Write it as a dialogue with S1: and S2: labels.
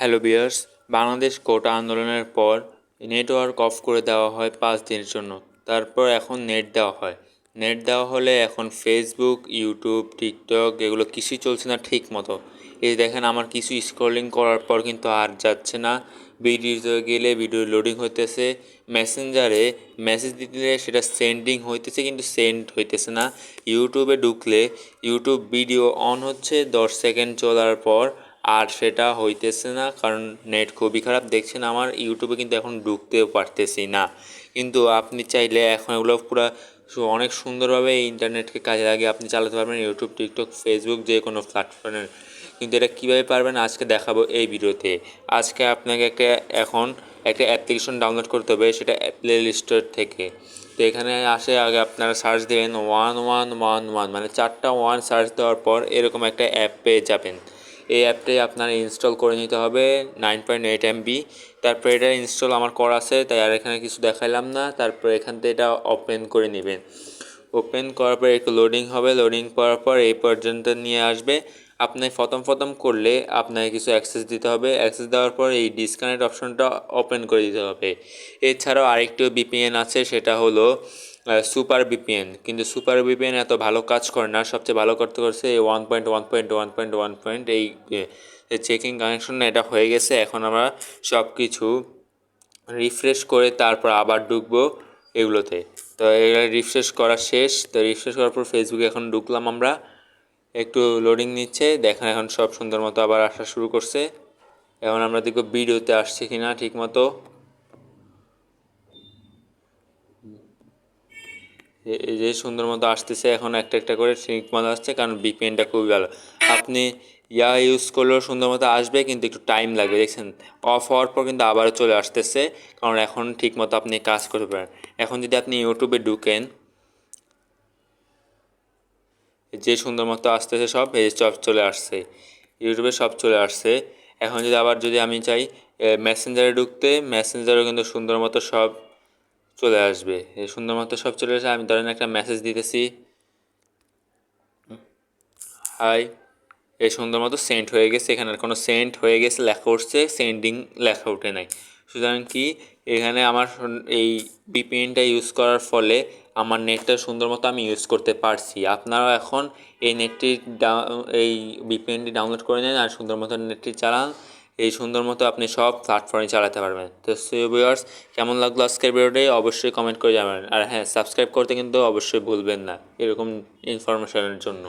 S1: Hello বিয়ার্স বাংলাদেশ কোটা আন্দোলনের পর network of করে দেওয়া হয় পাঁচ দিনের জন্য। তারপর এখন নেট দেওয়া হয়। নেট দেওয়া হলে এখন ফেসবুক ইউটিউব টিকটক এগুলো কিছুই চলছে না ঠিক মতো এই দেখেন আমার কিছু স্ক্রলিং করার পর কিন্তু আর যাচ্ছে না। ভিডিওতে গেলে ভিডিও লোডিং হইতেছে। মেসেঞ্জারে মেসেজ দিলে সেটা সেন্ডিং হইতেছে কিন্তু সেন্ড হইতেছে না। ইউটিউবে ঢুকলে ইউটিউব ভিডিও অন হচ্ছে, দশ সেকেন্ড চলার পর আর সেটা হইতেছে না, কারণ নেট খুবই খারাপ। দেখছেন আমার ইউটিউবে কিন্তু এখন ঢুকতেও পারতেছি না। কিন্তু আপনি চাইলে এখন এগুলো পুরো অনেক সুন্দরভাবে এই ইন্টারনেটকে কাজে লাগিয়ে আপনি চালাতে পারবেন ইউটিউব টিকটক ফেসবুক যে কোনো প্ল্যাটফর্মের কিন্তু এটা কীভাবে পারবেন আজকে দেখাবো এই ভিডিওতে। আজকে আপনাকে একটা এখন একটা অ্যাপ্লিকেশন ডাউনলোড করতে হবে, সেটা প্লে লিস্টের থেকে। তো এখানে আসে আগে আপনারা সার্চ দেবেন ওয়ান ওয়ান ওয়ান ওয়ান মানে চারটা ওয়ান সার্চ দেওয়ার পর এরকম একটা অ্যাপ পেয়ে যাবেন। এই অ্যাপটাই আপনার ইনস্টল করে নিতে হবে নাইন পয়েন্ট এইট এমবি তারপরে এটা ইনস্টল আমার করা আছে, তাই আর এখানে কিছু দেখাইলাম না। তারপরে এখান থেকে এটা ওপেন করে নেবেন। ওপেন করার পর একটু লোডিং হবে লোডিং করার পর এই পর্যন্ত নিয়ে আসবে। আপনি ফতম ফতম করলে আপনাকে কিছু অ্যাক্সেস দিতে হবে। অ্যাক্সেস দেওয়ার পর এই ডিসকানেক্ট অপশনটা ওপেন করে দিতে হবে। এছাড়াও আরেকটিও বিপিএন আছে, সেটা হলো সুপার বিপিএন কিন্তু সুপার বিপিএন এত ভালো কাজ করে না, সবচেয়ে ভালো করতে করছে এই one point one point one point one point এই চেকিং কানেকশন এটা হয়ে গেছে, এখন আমরা সব কিছু রিফ্রেশ করে তারপর আবার ঢুকবো এগুলোতে। তো এগুলো রিফ্রেশ করা শেষ, তো রিফ্রেশ করার পর ফেসবুকে এখন ঢুকলাম আমরা। একটু লোডিং নিচ্ছে, দেখেন এখন সব সুন্দর মতো আবার আসা শুরু করছে। এখন আমরা দেখব ভিডিওতে আসছে কি না ঠিক মতো যে সুন্দর মতো আসতেছে, এখন একটা একটা করে ঠিক মতো আসছে, কারণ বিপিএনটা খুবই ভালো। আপনি ইয়া ইউজ করলেও সুন্দর মতো আসবে, কিন্তু একটু টাইম লাগবে, দেখছেন? অফ হওয়ার পর কিন্তু আবারও চলে আসতেছে, কারণ এখন ঠিক মতো আপনি কাজ করতে পারেন। এখন যদি আপনি ইউটিউবে ঢুকেন যে সুন্দর মতো আসতেছে সব, এই সব চলে আসছে ইউটিউবে সব চলে আসছে। এখন যদি আবার যদি আমি চাই মেসেঞ্জারে ঢুকতে মেসেঞ্জারও কিন্তু সুন্দর মতো সব চলে আসবে। এই সুন্দর মতো সব চলে আসে আমি ধরেন একটা মেসেজ দিতেছি। হাই এই সুন্দর মতো সেন্ট হয়ে গেছে। এখানে কোনো সেন্ট হয়ে গেছে, লেখা উঠছে সেন্ডিং লেখা উঠে নাই। সুতরাং কি, এখানে আমার এই বিপিএনটা ইউজ করার ফলে আমার নেটটা সুন্দর মতো আমি ইউজ করতে পারছি। আপনারাও এখন এই নেটটি এই বিপিএনটি ডাউনলোড করে নেন আর সুন্দর মতো নেটটি চালান। এই সুন্দর মতো আপনি সব প্ল্যাটফর্মে চালাতে পারবেন। তো ভিউয়ার্স কেমন লাগল আজকের ভিডিওটি অবশ্যই কমেন্ট করে জানাবেন। আর হ্যাঁ সাবস্ক্রাইব করতে কিন্তু অবশ্যই ভুলবেন না, এরকম ইনফরমেশনের জন্য।